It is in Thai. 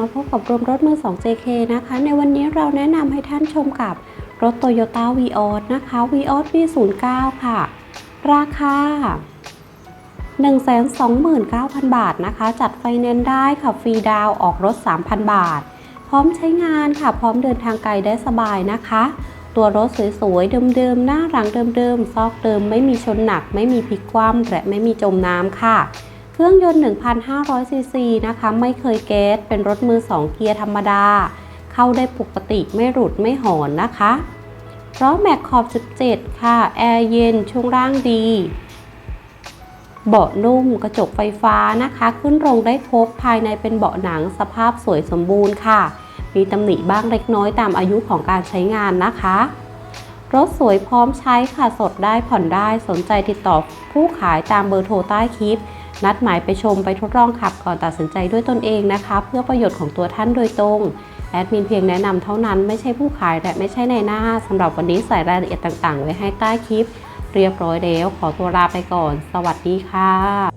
มาพบกับรวมรถมือ 2 JK นะคะ ในวันนี้เราแนะนำให้ท่านชมกับรถ Toyota v ีออนะคะ v ีออ V09 ค่ะ ราคา 129,000 บาทนะคะ จัดไฟแนนซ์ได้ค่ะ ฟรีดาวออกรถ 3,000 บาท พร้อมใช้งานค่ะ พร้อมเดินทางไกลได้สบายนะคะ ตัวรถสวยๆ เดิมๆ หน้าหลังเดิมๆ ซอกเดิม ไม่มีชนหนัก ไม่มีพลิกคว่ำและไม่มีจมน้ำค่ะ เครื่องยนต์ 1,500 ซีซีนะคะ ไม่เคยแก๊สเป็นรถมือ 2 เกียร์ธรรมดา เข้าได้ปกติไม่หลุดไม่หอนนะคะล้อแม็กขอบ 17 ค่ะ แอร์เย็นช่วงล่างดี เบาะนุ่มกระจกไฟฟ้านะคะ ขึ้นลงได้ครบภายในเป็นเบาะหนังสภาพสวยสมบูรณ์ค่ะ มีตำหนิบ้างเล็กน้อยตามอายุของการใช้งานนะคะ รถสวยพร้อมใช้ค่ะสดได้ผ่อนได้สนใจติดต่อผู้ขายตามเบอร์โทรใต้คลิป นัดหมายไปชมไปทดลองขับก่อนตัดสินใจด้วยตนเองนะคะ เพื่อประโยชน์ของตัวท่านโดยตรงแอดมินเพียงแนะนำเท่านั้นไม่ใช่ผู้ขายและไม่ใช่ในหน้าสำหรับวันนี้ใส่รายละเอียดต่างๆ ไว้ให้ใต้คลิป เรียบร้อยแล้วขอตัวลาไปก่อน สวัสดีค่ะ